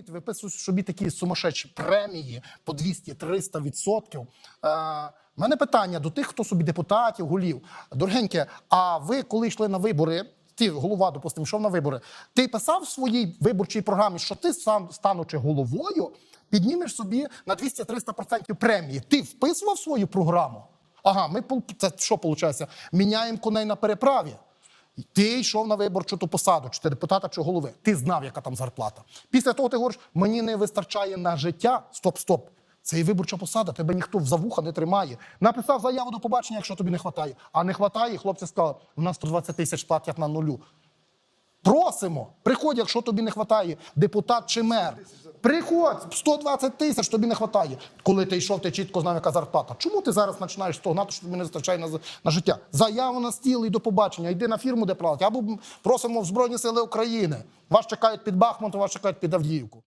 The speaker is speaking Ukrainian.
розумієте, виписують собі такі сумасшедші премії по 200-300 відсотків. Е, у мене питання до тих, хто собі депутатів, голів. Дорогеньке, а ви коли йшли на вибори? Ти голова, допустимо, йшов на вибори. Ти писав в своїй виборчій програмі, що ти сам станучи головою, піднімеш собі на 200-300% премії. Ти вписував свою програму? Ага, ми це що виходить? Міняємо коней на переправі. Ти йшов на виборчу ту посаду, чи ти депутата, чи голови. Ти знав, яка там зарплата. Після того ти говориш, мені не вистачає на життя. Стоп, стоп. Це і виборча посада, тебе ніхто в завуха не тримає. Написав заяву до побачення, якщо тобі не вистачає. А не вистачає, хлопці сказали, у нас 120 тисяч платять на нулю. Просимо, приходь, якщо тобі не вистачає, депутат чи мер. Приходь, 120 тисяч тобі не вистачає. Коли ти йшов, ти чітко знав, яка зарплата. Чому ти зараз починаєш стогнати, що тобі не вистачає на, на життя? Заяву на стіл і до побачення. Йди на фірму, де платять. Або просимо в Збройні Сили України. Вас чекають під Бахмутом, вас чекають під Авдіївку.